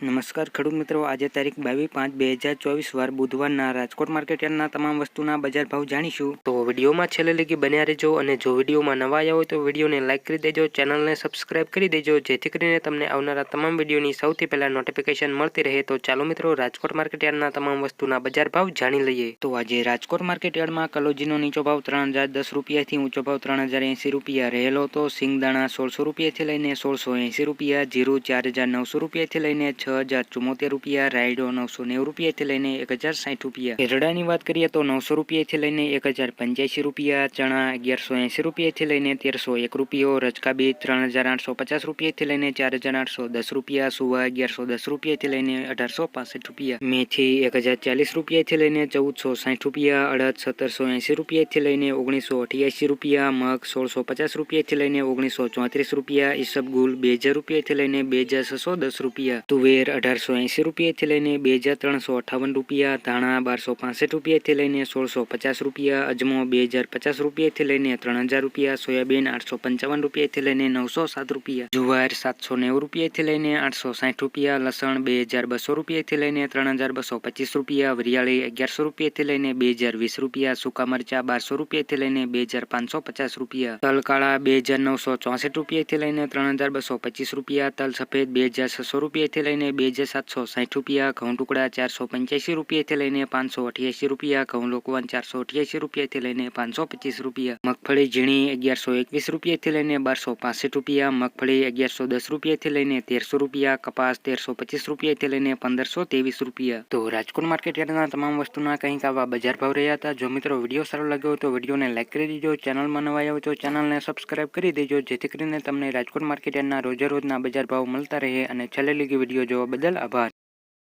નમસ્કાર ખેડૂત મિત્રો, આજે તારીખ બાવીસ પાંચ બે હજાર ચોવીસ વાર બુધવારના રાજકોટ માર્કેટ તમામ વસ્તુના બજાર ભાવ જાણીશું. તો વિડીયોમાં છેલ્લે લગી બન્યા રહેજો અને જો વિડીયોમાં નવા આવ્યા હોય તો વિડીયોને લાઇક કરી દેજો, ચેનલને સબસ્ક્રાઇબ કરી દેજો, જેથી કરીને તમને આવનારા તમામ વિડીયોની સૌથી પહેલાં નોટિફિકેશન મળતી રહે. તો ચાલો મિત્રો, રાજકોટ માર્કેટ યાર્ડના તમામ વસ્તુના બજાર ભાવ જાણી લઈએ. તો આજે રાજકોટ માર્કેટ યાર્ડમાં કલોજીનો નીચો ભાવ ત્રણ હજાર દસ રૂપિયાથી ઊંચો ભાવ ત્રણ હજાર એંસી રૂપિયા રહેલો તો સિંગદાણા સોળસો રૂપિયાથી લઈને સોળસો એંસી રૂપિયા, જીરું ચાર હજાર નવસો રૂપિયાથી લઈને છ હજાર ચુમ્મોતેર રૂપિયા, રાયડો નવસો નેવું રૂપિયાથી લઈને એક હજાર સાઠ રૂપિયા. એરડાની વાત કરીએ તો નવસો રૂપિયાથી લઈને એક હજાર પંચ્યાસી રૂપિયા, ચણા અગિયારસો એંસી રૂપિયાથી લઈને તેરસો એક રૂપિયો રચકા બીજ ત્રણ હજાર આઠસો પચાસ રૂપિયાથી લઈને ચાર હજાર આઠસો દસ રૂપિયા, સુવા અગિયારસો દસ રૂપિયાથી લઈને અઢારસો પાસઠ રૂપિયા. મેથી એક હજાર ચાલીસ રૂપિયાથી લઈને ચૌદસો સાઠ રૂપિયા, અડદ સત્તરસો એંસી રૂપિયાથી લઈને ઓગણીસો અઠ્યાસી રૂપિયા, મગ સોળસો પચાસ રૂપિયાથી લઈને ઓગણીસો ચોત્રીસ રૂપિયા, ઈસબગુલ બે હજાર રૂપિયાથી લઈને બે હજાર છસો દસ રૂપિયા. તુવેર અઢારસો એંસી રૂપિયાથી લઈને બે હજાર ત્રણસો અઠાવન રૂપિયા ધાણા બારસો પાસઠ રૂપિયાથી લઈને સોળસો પચાસ રૂપિયા અજમો બે હજાર પચાસ રૂપિયાથી લઈને ત્રણ હજાર રૂપિયા સોયાબીન આઠસો પંચાવન રૂપિયાથી લઈને નવસો સાત રૂપિયા જુવાર સાતસો નેવું રૂપિયાથી લઈને આઠસો સાઠ રૂપિયા લસણ બે હજાર બસો રૂપિયાથી લઈને ત્રણ હજાર બસો પચીસ રૂપિયા વરિયાળી અગિયારસો રૂપિયાથી લઈને બે હજાર વીસ રૂપિયા સૂકા મરચા બારસો રૂપિયાથી લઈને બે હજાર પાંચસો પચાસ રૂપિયા તલ કાળા બે હજાર નવસો ચોસઠ રૂપિયાથી લઈને ત્રણ હજાર બસો પચીસ રૂપિયા તલ સફેદ બે હજાર છસો રૂપિયાથી લઈને બે હજાર સાતસો સાઠ રૂપિયા, ઘઉં ટુકડા ચારસો પંચ્યાસી રૂપિયાથી લઈને પાંચસો અઠ્યાસી રૂપિયા, ઘઉં લોકવાન ચારસો અઠ્યાસી રૂપિયાથી લઈને પાંચસો પચીસ રૂપિયા, મગફળી ઝીણી અગિયારસો એકવીસ રૂપિયાથી લઈને બારસો પાસઠ રૂપિયા, મગફળી અગિયારસો દસ રૂપિયાથી લઈને તેરસો રૂપિયા, કપાસ તેરસો પચીસ રૂપિયાથી લઈને પંદરસો ત્રેવીસ રૂપિયા. તો રાજકોટ માર્કેટ યાર્ડના તમામ વસ્તુના કંઈક આવા બજાર ભાવ રહ્યા હતા. જો મિત્રો વીડિયો સારો લાગ્યો તો વિડીયોને લાઇક કરી દેજો, ચેનલમાં નવા આવ્યો તો ચેનલને સબસ્ક્રાઇબ કરી દેજો, જેથી કરીને તમને રાજકોટ માર્કેટ યાર્ડના રોજે રોજના બજાર ભાવ મળતા રહે અને છેલ્લે લગી વીડિયો જોવા બદલ આભાર